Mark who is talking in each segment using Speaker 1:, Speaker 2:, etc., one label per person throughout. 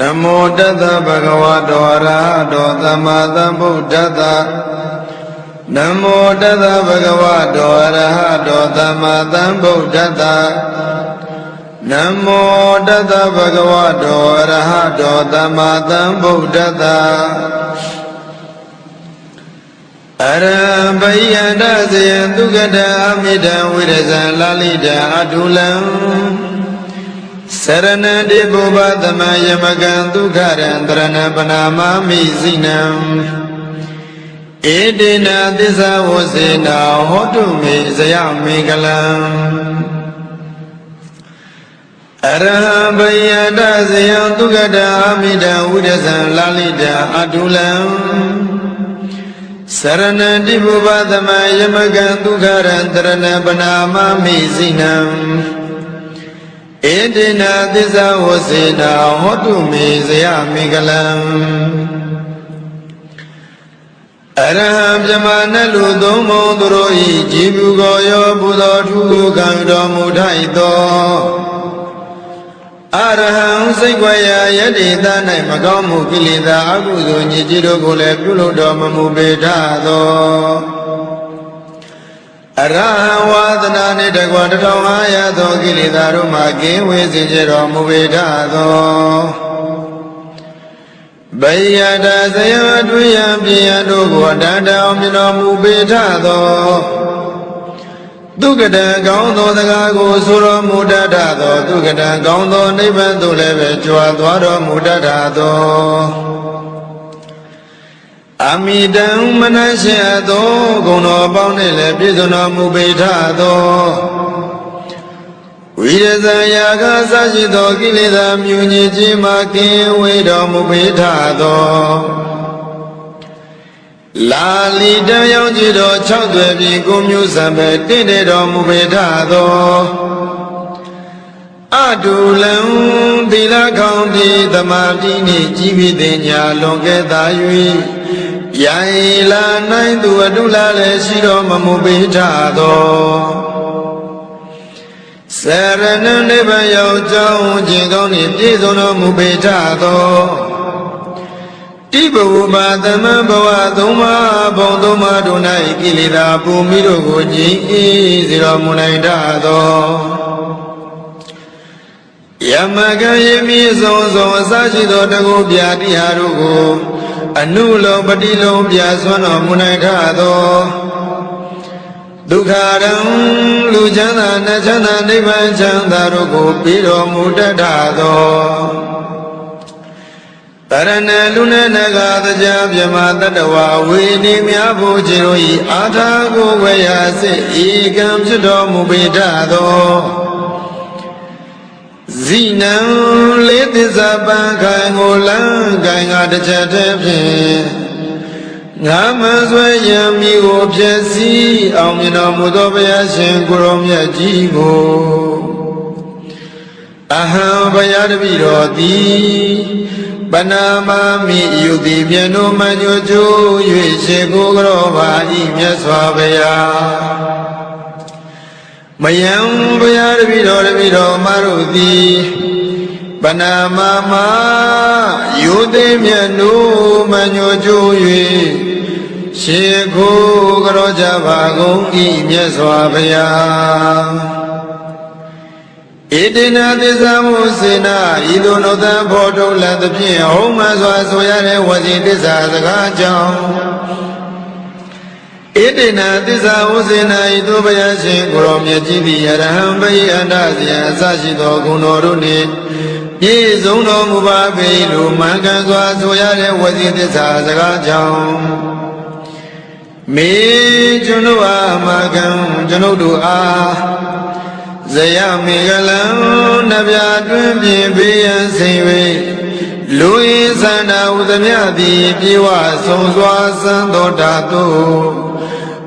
Speaker 1: နမောတတဗုဒ္ဓဝါတောအရဟတောသမ္မာသမ္ဗုဒ္ဓတ္တနမောတတဗုဒ္ဓဝါတောအရဟတောသမ္မာသမ္ဗုဒ္ဓတ္တနမောတတဗုဒ္ဓဝါတောအရဟတောသမ္မာသမ္ဗုဒ္ဓတ္တအရံဘိယန္တဇယံသူကတအမိတံဝိရဇံလာလိတံအတုလံ စရဏတိပုဗ္ဗသမယမကံဒုက္ခရံတရဏပနာမမိစိနံဧတေနသစ္စာဝစေနာဟောတုမေဇယမေကလံအရဟံဘယတဇယံသူကတအမိတံဝိရဇံလာလိတံအတုလံစရဏတိပုဗ္ဗသမယမကံဒုက္ခရံတရဏပနာမမိစိနံ ဧတေနသစ္စာဝစေနာဟောတုမေဇယမေကလံအရဟံပြမနလူသုံးဘုံသူတို့ဤကြည်ဘူးကိုရောဘုသောထုကိုကံတော်မူထိုက်သောအရဟံစိတ်ွယ်ရာယတိသ၌မကောင်းမှုကိလေသာအကုသိုလ်ညစ်ကြေးတို့ကိုလည်းပြုလုပ်တော်မမူပေထသော အရဟံဝါဒနာနှင့်တကွာတထောင်အားရသောကိလေသာတို့မှကင်းဝေးစေကြတော်မူပေထသောဘယယတဇယဝတွင်ယံပြယံတို့ကိုတန်တောင်မြင်တော်မူပေထသောဒုက္ကတံကောင်းသောစကားကိုဆိုတော်မူတတ်သောဒုက္ကတံကောင်းသောနိဗ္ဗာန်သို့လည်းပဲကြွားသွားတော်မူတတ်သော အမိတံမနရှိအပ်သောဂုဏတော်ပေါင်းနှင့်လည်းပြည့်စုံတော်မူပေထသောဝိရဇံယာကစရှိသောကိလေသာမြူညစ်ခြင်းမှကင်းဝေးတော်မူပေထသောလာလီတံရောက်ကြည်တော်၆သွယ်ပြီကိုမျိုးစံပဲတင့်တယ်တော်မူပေထသောအတုလံသီလကောင်းတိသမာဓိနှင့်ကြီးပြီးတင်ညာလွန်ကဲ့သာ၍ ယံလာနိုင်သူအတုလာလည်းရှိတော်မမူပေထသောစရဏနိဗ္ဗာန်ရောက်ကြောင်းခြင်းကောင်းနှင့်ပြည့်စုံတော်မူပေထသောတိဘဝမသမံဘဝသုံးပါးဘုံသုံးပါးတို့၌ကိလေသာပူမိတို့ကိုငြိမ်းအေးစေတော်မူနိုင်တတ်သောယမကယမိဆုံးဆုံးအစရှိသောတကုပြာတိဟာတို့ကို အနုလုံးပတိလုံးပြဆွမ်းတော်မူနိုင်ထသောဒုက္ခရံလူချမ်းသာနတ်ချမ်းသာနိဗ္ဗာန်ချမ်းသာတို့ကိုပြီးတော်မူတတ်သောတရဏလူနဲ့နဂါတရားမြမတတဝဝေနေမြဖို့ခြေတို့ဤအာထာကိုဝေယစိဧကံဖြစ်တော်မူပေတတ်သော ဇိနံလေးသစ္စာပံခံကိုလန်းကံကတစ်ချက်တည်းဖြင့်ငါမဆွဲရံမိကိုဖြစ်စီအောင်မြင်တော်မူသောဘုရားရှင်ကိုရောမြတ်ကြီးကိုအဟံဘုရားတပည့်တော်သည်ပနာမမိယုတိမြတ်တို့မညိုကျိုး၍ရှေကိုကြောပါဤမြတ်စွာဘုရား မယံဘုရားတပည့်တော်တပည့်တော်မတို့သည်ပနာမမယုတိမြတ်တို့မညိုကျိုး၍ရှေကိုကြောကြပါကုန်ဤမြတ်စွာဘုရားဣတိနာသစ္စာမုစေနာဤသို့နောသံဖော်ထုတ်လသဖြင့်ဟုံးမှစွာဆိုရတဲ့ဝစီသစ္စာစကားကြောင့် ဣတိနာသစ္စာဝစေနာဤသို့ဘုရားရှင်ကိုရောမြတ်ကြီးသည်ယရဟံဘိအန္တဇယအစရှိသောဂုဏ်တော်တို့နှင့်ပြည့်စုံတော်မူပါပေလိုမှန်ကန်စွာဆိုရတဲ့ဝစီသစ္စာစကားကြောင့်မေကျွန်ုပ်အားမကံကျွန်ုပ်တို့အားဇယမေကလံနဗျာတွင်ပြင်ပေးရန်စိန်၍လူရင်းသန္တာဥသမြသည်ပြေဝဆုံစွာစံတော်တာသို့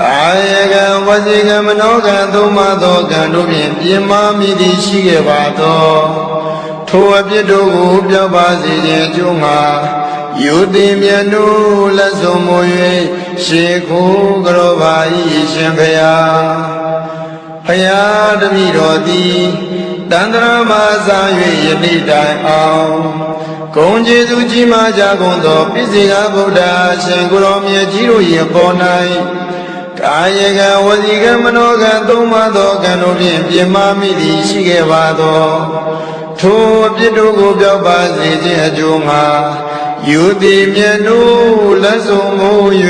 Speaker 1: ကာယကံဝစီကံမနောကံသုံးပါးသောကံတို့ဖြင့်ပြင်းမာမိသည်ရှိခဲ့ပါသောထိုအပြစ်တို့ကိုပြောက်ပါစေခြင်းအကျိုးငှာယုတိမြတ်တို့လက်စုံမူ၍ရှေခိုးကြောပါ၏ရှင်ဘုရားဖယားတမိတော်သည်တန္တရာမစာ၍ယနေ့တိုင်အောင်ဂုံကျေးဇူးကြီးမားကြကုန်သောပိစိကဗုဒ္ဓရှင်ကိုယ်တော်မြတ်ကြီးတို့၏ပေါ်၌ ကာယကံဝစီကံမနောကံသုံးပါးသောကံတို့ဖြင့်ပြင်းမမိသည်ရှိခဲ့ပါသောထိုအပြစ်တို့ကိုပြောက်ပါစေခြင်းအကျိုးငှာယူသည်မြတ်တို့လက်စုံမိုး၍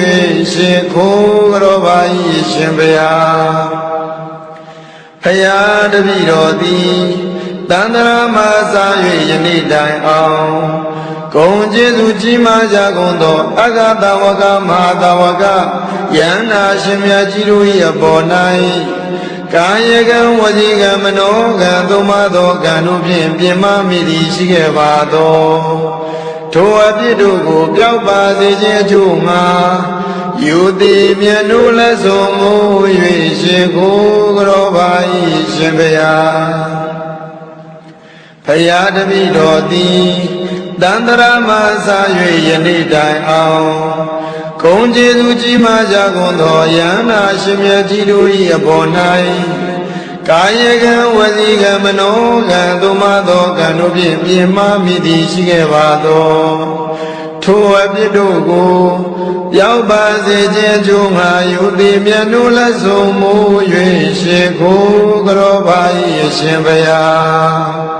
Speaker 1: ရှင်ခိုးကြောပါ၏ရှင်ဘုရားဖယားတပည့်တော်သည်တန္တရာမစာ၍ယနေ့တိုင်အောင် ဂုံကျေးဇူးကြီးမားကြကုန်သောအဂတဝကမဟာတဝကယန္နာရှင်မြတ်ကြီးတို့၏အပေါ်၌ကာယကံဝစီကံမနောကံသုံးပါးသောကံတို့ဖြင့်ပြင်မမိသည်ရှိခဲ့ပါသောထိုအပြစ်တို့ကိုပြောက်ပါစေခြင်းအကျိုးငှာယူသည်မြတ်တို့လက်ဆုံးမူ၍ရှင်ကိုကြောပါ၏ရှင်ဘုရားဖယားတပိတော်သည် တန္တရာမစာ၍ယနေ့တိုင်အောင်ဂုံကျေးဇူးကြီးမားကြကုန်သောယန္နာရှင်မြတ်ကြီးတို့၏အပေါ်၌ကာယကံဝစီကံမနောကံသို့မသောကံတို့ဖြင့်ပြင်မမိသည်ရှိခဲ့ပါသောထိုအပြစ်တို့ကိုရောက်ပါစေခြင်းအကျိုးငါယုတိမြတ်နုလက်ဆုံးမူ၍ရှေခိုးကြောပါ၏အရှင်ဘုရား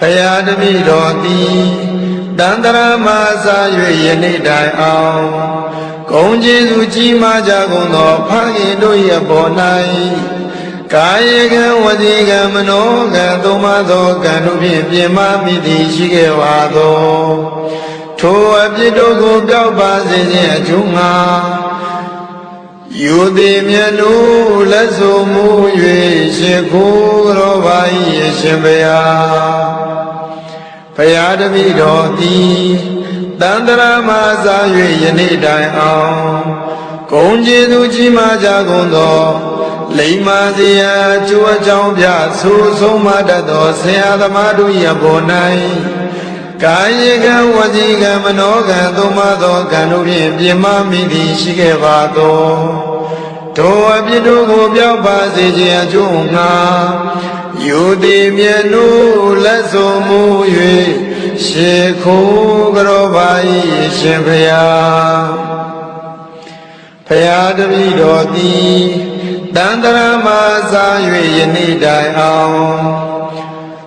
Speaker 1: ဖယားတမိတော်သည်တန္တရာမစာ၍ယနေ့တိုင်အောင်ဂုံကျေးဇူးကြီးမားကြကုန်သောဖခင်တို့၏အပေါ်၌ကာယကံဝစီကံမနောကံသုံးပါးသောကံတို့ဖြင့်ပြင်မမိသည်ရှိခဲ့ပါသောထိုအပြစ်တို့ကိုပြောက်ပါစေခြင်းအကျိုးငှာယူသည်မြတ်တို့လက်စုံမူ၍ရှင်ခိုးကြောပါ၏အရှင်ဘုရားဘု ရားတပည့်တော်သည်တန္တရာမစာ၍ယနေ့တိုင်အောင်ဂုံကျေးဇူးကြီးမားကြကုန်သောလိမ္မာစရာကျိုးအကြောင်းပြဆိုဆုံးမတတ်သောဆရာသမားတို့၏ဘော၌ကာယကံဝစီကံမနောကံသုံးပါးသောကံတို့ဖြင့်ပြင်းမမိသည်ရှိခဲ့ပါသောထိုအပြစ်တို့ကိုပြောက်ပါစေခြင်းအကျိုးငှာ ယူသည်မြတ်တို့လက်စုံမူ၍ရှေခိုးကြောပါ၏ရှင်ဖျားဖျားတပည့်တော်သည်တန္တရာမစာ၍ယနေ့တိုင်အောင်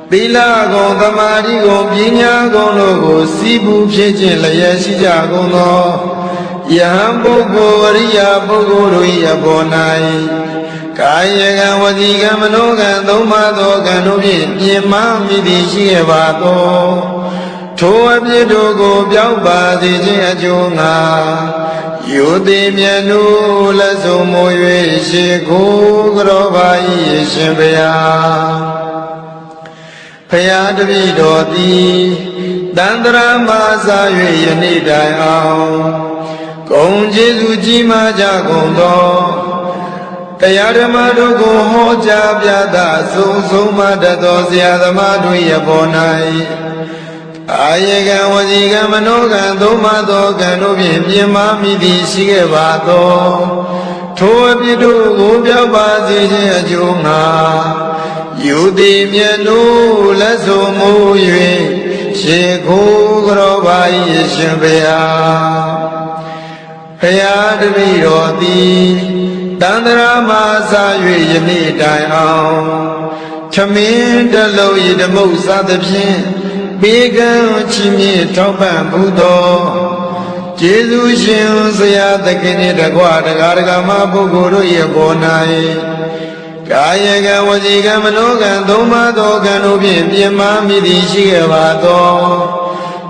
Speaker 1: သီလကုံသမာဓိကုံပညာကုံတို့ကိုစီးပူဖြစ်ခြင်းလျက်ရှိကြကုန်သောယဟန်ပုဂ္ဂိုလ်အရိယာပုဂ္ဂိုလ်တို့၏အပေါ်၌ ကာယကံဝစီကံမနောကံသုံးပါးသောကံတို့ဖြင့်ပြင်မမိသည်ရှိခဲ့ပါသောထိုအပြစ်တို့ကိုပြောက်ပါစေခြင်းအကျိုးငှာယူသည်မြတ်နုလက်ဆုံးမူ၍ရှေခိုးကြောပါ၏ရှင်ဘုရားဖယားတပည့်တော်သည်တန္တရာမစာ၍ယနေ့တိုင်အောင်ဂုံကျေးဇူးကြီးမားကြကုန်သော တရားဓမ္မတို့ကိုဟောကြားပြသဆုံးဆုံးမတတ်သောဆရာသမားတို့ရဲ့ပေါ်၌အာယေကံဝစီကံမနောကံသုံးပါးသောကံတို့ဖြင့်ပြင်မမိသည်ရှိခဲ့ပါသောထိုအပြစ်တို့ကိုပြောက်ပါစေခြင်းအကျိုးငှာယူသည်မြတ်တို့လက်စုံမူ၍ရှေခိုးကြောပါ၏ရှင်ဘုရားဖရာတပည့်တော်သည် တန္တရာမစာ၍ယနေ့တိုင်အောင်ထမင်းတလုံးဤဓမုတ်စားသဖြင့်ဘေကံချီးမြှင့်ထောက်ပံ့ဘုသောကျေးဇူးရှင်ဆရာသခင်နှင့်တကွာတရားဓမ္မပုဂ္ဂိုလ်တို့ရဲ့ပေါ်၌ကာယကံဝစီကံမနောကံသုံးပါးသောကံတို့ဖြင့်ပြင်းမာမိသည်ရှိခဲ့ပါသော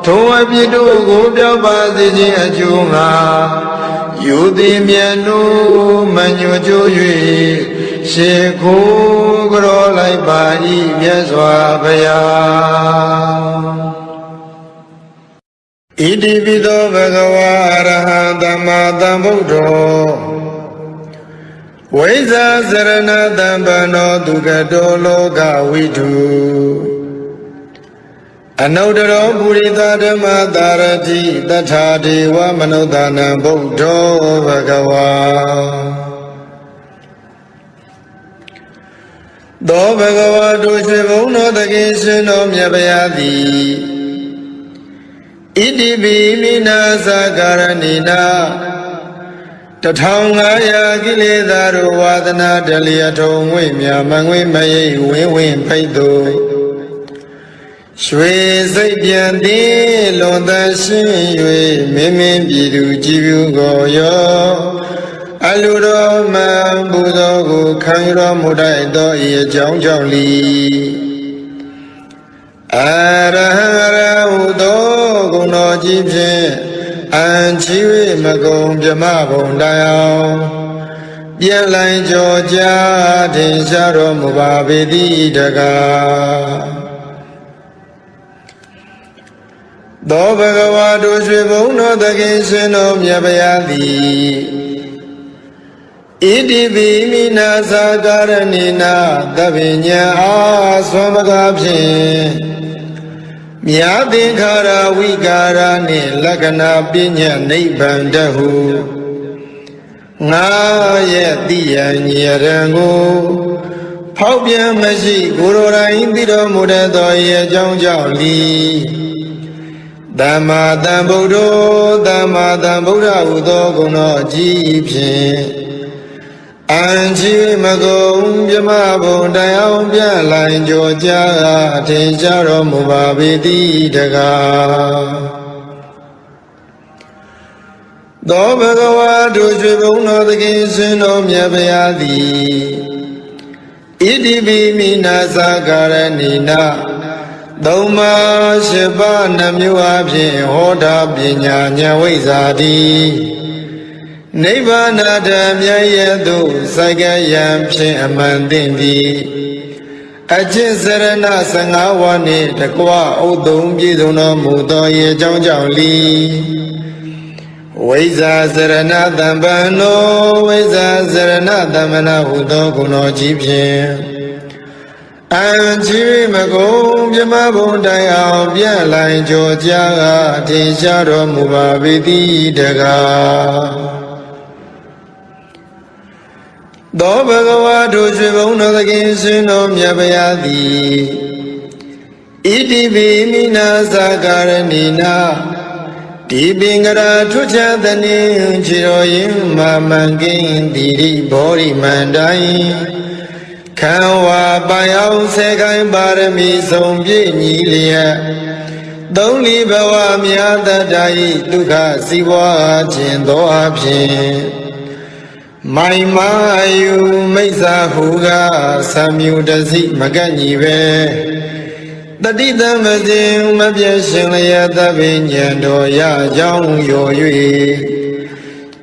Speaker 1: ထိုအပြစ်တို့ကိုပြောက်ပါစေခြင်းအကျိုးငါ ယူသည်မြတ်နုမညွကြိုး၍ရှေခိုးကြောလိုက်ပါ၏မြတ်စွာဘုရားဣတိပိသောဘဂဝါအရဟံသမ္မာသမ္ဗုဒ္ဓောဝိဇာစရဏတံပနောဒုက္ကတောလောကဝိတု အနုတ္တရောပုရိသဓမ္မတာရတိတထာဒေဝမနုဿာနံဗုဒ္ဓောဘဂဝါသောဘဂဝါတို့ရှိဘုံတော်တကိရှင်တော်မြတ်ဗျာသည်ဣတိပိမိနာသကာရဏိနာတထောင်ငါရာကိလေသာတို့ဝါဒနာတလျက်ထုံငွေမြမငွေမရိပ်ဝင်းဝင်းဖိတ်သူ ရွှေစိတ်ပြန်သည်လွန်သရှင်း၍မင်းမင်းပြည်သူကြည်ပြုကိုရောအလူတော်မံဘုသောကိုခံရတော်မူတတ်သောဤအကြောင်းကြောင့်လီအရဟံရဟုသောဂုဏတော်ကြီးဖြင့်အံချီ၍မကုံမြမဘုံတိုင်အောင်ပြန်လိုင်းကြောကြထင်ရှားတော်မူပါပေသည်တကား သောဘဂဝါတို့ရွှေဘုံတော်သခင်ရှင်တော်မြတ်ဗျာသည်ဣတိပိမိနာသာကာရဏိနာသဗ္ဗညံအာသွမ်းပကားဖြင့်မြာသင်္ခါရဝိကာရနှင့်လက္ခဏာပညာနိဗ္ဗာန်တဟုငါရဲ့တိယံညရံကိုဖောက်ပြန်မရှိကိုယ်တော်တိုင်သိတော်မူတတ်သောဤအကြောင်းကြောင့်လီ သမ္မာသမ္ဗုဒ္ဓောသမ္မာသမ္ဗုဒ္ဓဟုသောဂုဏတော်အကြီးဖြင့်အံချီမကုံမြမဘုံတရားပြလိုင်ကြောကြအထင်ရှားတော်မူပါပေသည်တကားသောဘဂဝါတို့ရွှေဘုံတော်သခင်ရှင်တော်မြတ်ဗျာသည်ဣတိပိမိနာသာကာရဏိနာ သုံးပါးရှိပါးနှမျိုးအဖြစ်ဟောတာပညာဉာဏ်ဝိဇ္ဇာတိနိဗ္ဗာန်တမြတ်ရဲ့သို့စိုက်ကယံဖြင့်အမှန်သိသည်အကျင့်စရဏ15ဝါနှင့်တကွဥသုံးပြည့်စုံတော်မူသောရေအကြောင်းကြောင့်လီဝိဇာစရဏတံပံနောဝိဇာစရဏတမနာဟုသောဂုဏတော်ကြီးဖြင့် အံချီမကုံမြမဘုံတိုင်အောင်ပြန့်လိုင်ကြောကြားကထင်ရှားတော်မူပါပေသည်တကားသောဘဂဝါတို့ရွှေဘုံတော်သခင်ရှင်တော်မြတ်ဗျာသည်ဣတိပိမိနာသာကာရဏိနာဒီပင်္ဂရာထွတ်ချသနေခြေတော်ရင်မာမန်ကင်းတိရိဘောရိမန္တိုင် ခံဝါပိုင်အောင်ဆယ်ခိုင်ပါရမီဆုံးပြည့်ညီလျက်သုံးလီဘဝမြတ်တတ္တဤဒုက္ခစီးပွားခြင်းသောအဖြစ်မိုင်မာယူမိစ္ဆာဟုကသံမြူတစီမကန့်ညီပဲတတိတမဇင်မပြည့်ရှင်လျက်သဗ္ဗညံတော်ရကြောင်းရော်၍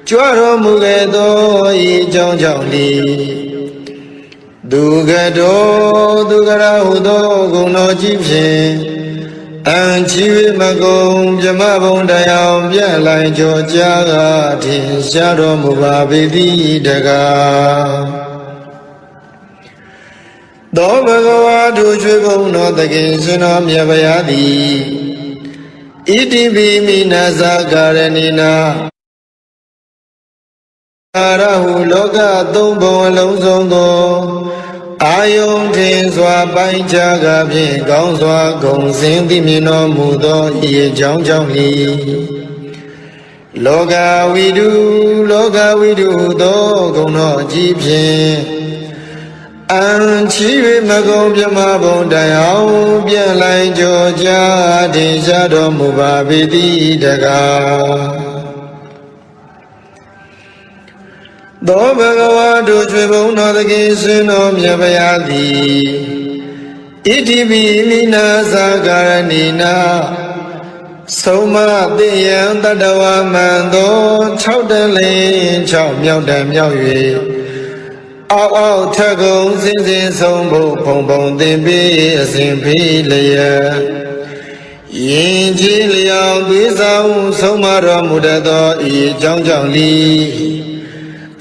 Speaker 1: ကြွတော်မူခဲ့သောဤကြောင်းကြောင့်ဒီ ဒုက္ကတောဒုက္ခရဟုသောဂုဏတော်ကြီးဖြင့်အံချီမကုံမြမဘုံတရားပြန့်လိုက်ကြောကြားကထင်ရှားတော်မူပါပေသည်တကားသောဘဂဝါတို့ချွေဘုံတော်တခင်ရှင်တော်မြတ်ဗျာသည်ဣတိပိမိနာဇာကာရဏိနာ အာရဟုလောကသုံးဘုံအလုံးစုံသောအာယုန်ထင်စွာပိုင်းခြားကဖြင့်ကောင်းစွာဂုံစင်သိမြင်တော်မူသောဤအကြောင်းကြောင့်လီလောကဝိတုလောကဝိတုသောဂုံတော်ကြီးဖြင့်အံချီ၍မကုံပြမဘုံတိုင်အောင်ပြန်လိုက်ကြောကြတင်ရှားတော်မူပါပေတိတကား သောဘဂဝါတို့ချွေဘုံတော်သခင်ရှင်တော်မြတ်ဗျာသည်ဣတိပိမိနာသာကာရဏီနာဆုံးမသိယံတတဝမံသော6တလင်း6မြောက်တံမြောက်၍အောက်အောက်ထက်ကုံစင်စင်ဆုံးဖို့ဖုံဖုံသင်ပေးအစဉ်ဖေးလျက်ယင်ကြီးလျောင်သေးဆောင်ဆုံးမတော်မူတတ်သောဤအကြောင်းကြောင့်လီ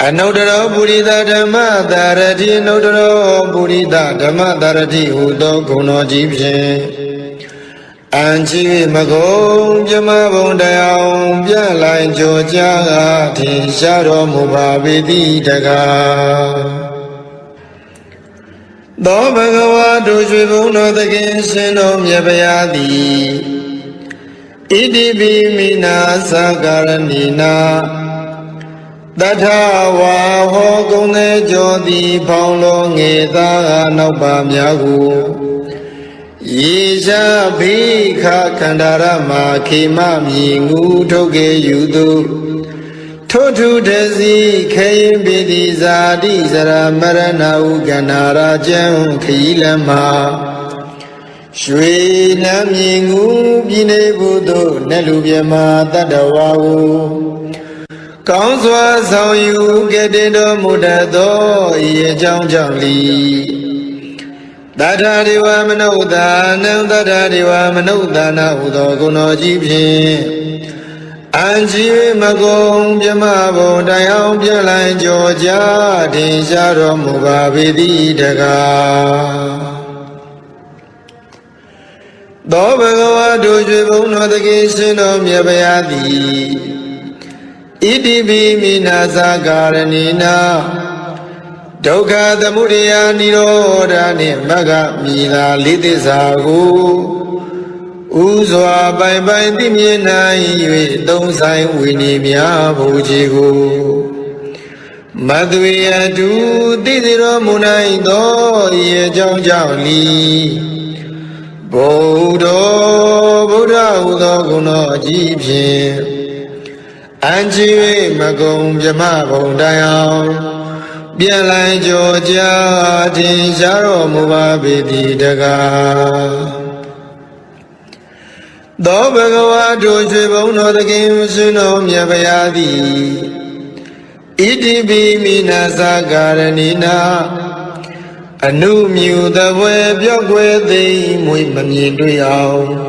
Speaker 1: အနုတ္တရောပုရိသဓမ္မတာရတိအနုတ္တရောပုရိသဓမ္မတာရတိဟူသောဂုဏတော်ကြီးဖြင့်အံချီမကုံပြမဘုံတရားပြလိုက်ကြောကြာထင်ရှားတော်မူပါပေတိတကားသောဘဂဝါတို့ရွှေဘုံတော်သခင်ရှင်တော်မြတ်ဗျာသည်ဣတိပိမိနာသကာရဏီနာ တထဝါဟောကုံသေးကြောသည်ဖောင်းလုံးငေသာနောက်ပါများကိုယေရှာဘိခခန္ဓာရမခေမမြည်ငူထုတ်ကေယူသူထို့ထုတစီခေယင်ပိတိဇာတိဇရမရဏဟုကန္နာရာကျံခီလမရွှေနမ်းမြည်ငူပြည်နေဘူးတို့နတ်လူမြမတတ္တဝါဟု ကောင်းစွာဆောင်ယူကဲ့တင်တော်မူတတ်သောဤအကြောင်းကြောင့်လီတထာဒေဝမနုဿာနံတထာဒေဝမနုဿာနာဟုသောဂုဏတော်ကြီးဖြင့်အံကြီးမကုံပြမဘုံတိုင်အောင်ပြလိုက်ကြောကြတင်ရှားတော်မူပါပေတိတကားသောဘဂဝါတို့ကျွေဘုံတော်တကိရှင်တော်မြတ်ဗျာသည် ဣတိပိမိနာသကာရဏီနာဒုက္ခသမုဒယနိရောဓနှင့်မဂ္ဂမိသာလေးသစ္စာကိုဥစွာပိုင်ပိုင်သိမြင်နိုင်၍သုံးဆိုင်ဝိနည်းများဘုရားကိုမသွေအတူသိစေတော်မူနိုင်သောဤအကြောင်းကြောင့်လီဘုဒ္ဓဗုဒ္ဓဟူသောဂုဏတော်အကြီးဖြင့် အံချီ၍မကုံမြမဘုံတိုင်အောင်ပြန်လိုက်ကြောကြာထင်ရှားတော်မူပါပေသည်တကားသောဘဂဝါတို့ရွှေဘုံတော်သခင်ရှင်တော်မြတ်ဗျာသည်ဣတိပိမိနာသကာရဏီနာအနုမြူတပွဲပြောက်ွယ်သိမွေမမြင်တွေ့အောင်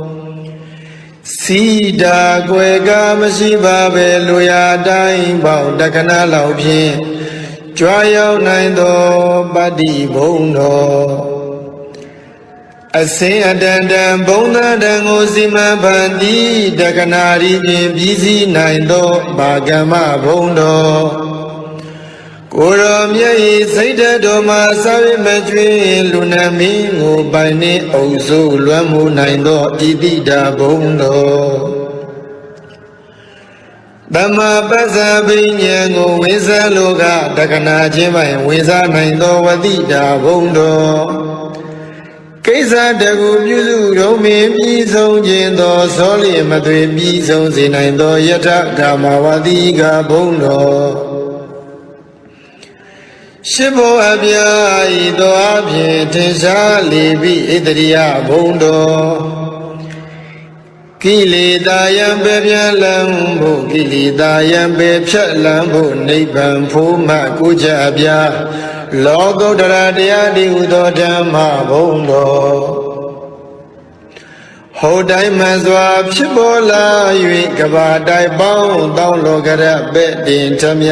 Speaker 1: စီတာကွယ်ကမရှိပါပဲလူရတိုင်းပေါင်းတက္ကနာလောက်ဖြင့်ကြွားရောက်နိုင်သောပတ္တိဘုံတော်အစင်အတန်တန်ဘုံသာတန်ကိုစီမံဖန်တီးတက္ကနာရီဖြင့်ပြီးစီးနိုင်သောဘာကမ္မဘုံတော် ကိုရောမြတ်ဤစိတ်တတော်မှာစာဝိမကျွင်းလူနာမင်းကိုပိုင်နှင့်အုပ်စိုးလွမ်းမှုနိုင်သောဣတိတာဘုံတော်တမပစ္စာပိညာဉ်ကိုဝိဇ္ဇလောကတက္ကနာချင်းပိုင်ဝိဇ္ဇနိုင်သောဝတိတာဘုံတော်ကိစ္စတကူပြုစုတော်မင်းပြီးဆုံးခြင်းသောဇောလျမသွေပြီးဆုံးစေနိုင်သောယထကာမဝတိကဘုံတော် ရှိဘောအပြာဤသောအဖြင့်ထင်ရှားလေပြီဣတရိယဘုံတော်ကိလေသာယံပေပြလံဖို့ကိလေသာယံပေဖြတ်လံဖို့နိဗ္ဗာန်ဖို့မှကိုကြပြလောကုတ္တရာတရားဒီဟုသောဓမ္မဘုံတော်ဟောတိုင်းမှစွာဖြစ်ပေါ်လာ၍ကဘာတိုင်ပေါင်းတောင်းလောကရပဲ့တင်ထမြ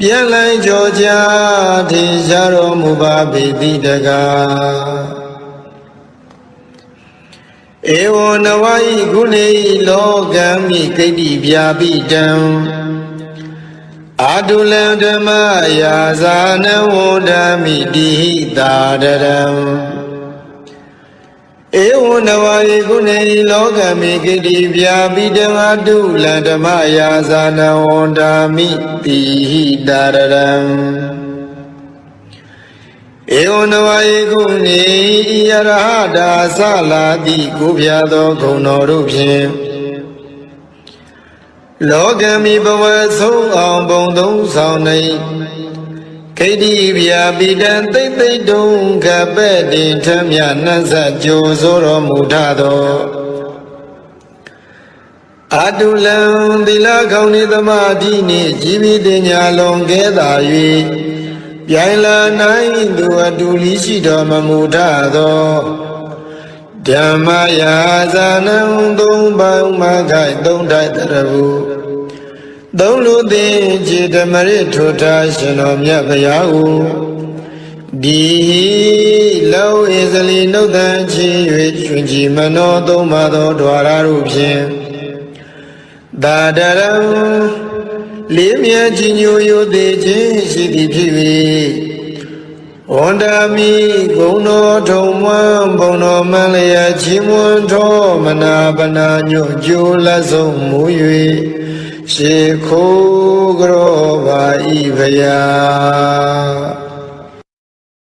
Speaker 1: ပြန်လိုက်ကြောကြထင်ရှားတော်မူပါပေတိတကားဧဝနဝဤကုလေဤလောကံမိကိတ္တိဗျာပိတံအာတုလံဓမ္မယာဇာနဝန္ဓမိတိဟိတာတရံ ဧဝနဝယေကုနေဤလောကမေကိတိဗျာပိတံအတုလံဓမ္မယာဇာနဝန္ဓမိတိဟိတာရရံဧဝနဝယေကုနေဤယရဟတာသလာတိကိုပြသောဂုဏတော်တို့ဖြင့်လောကမီဘဝဆုံးအောင်ဘုံသုံးဆောင်နေ ခိတိဗျာပိတံသိမ့်သိမ့်တုံကပဲ့တင်ထမြနှက်ဆက်ကြိုဆိုတော်မူထသောအတုလံသီလကောင်းနေသမာဓိနှင့်ជីវិတညာလွန်ကဲသာ၍ပြိုင်လာနိုင်သူအတူလီရှိတော်မမူထသောဓမ္မယာဇာနံသုံးပေါင်းမခိုက်သုံးတိုက်တရဘူး သုံးလူသိခြေဓမ္မရထိုထားရှင်တော်မြတ်ဗျာဟုဒီလောဣဇလီနှုတ်တန်ချီ၍ကျွင်ကြည်မနောသုံးပါသောဓွာရတို့ဖြင့်သာဒရံလေးမြတ်ကြီးညိုယိုသေးခြင်းရှိသည်ဖြစ်၍ဝန္ဒာမိဂုံတော်ထုံမွန်းဘုံတော်မန်းလျက်ချီးမွမ်းတော်မနာပနာညွတ်ကြိုးလက်ဆုံးမူ၍ ရှေခိုးကြောပါဤဖယာ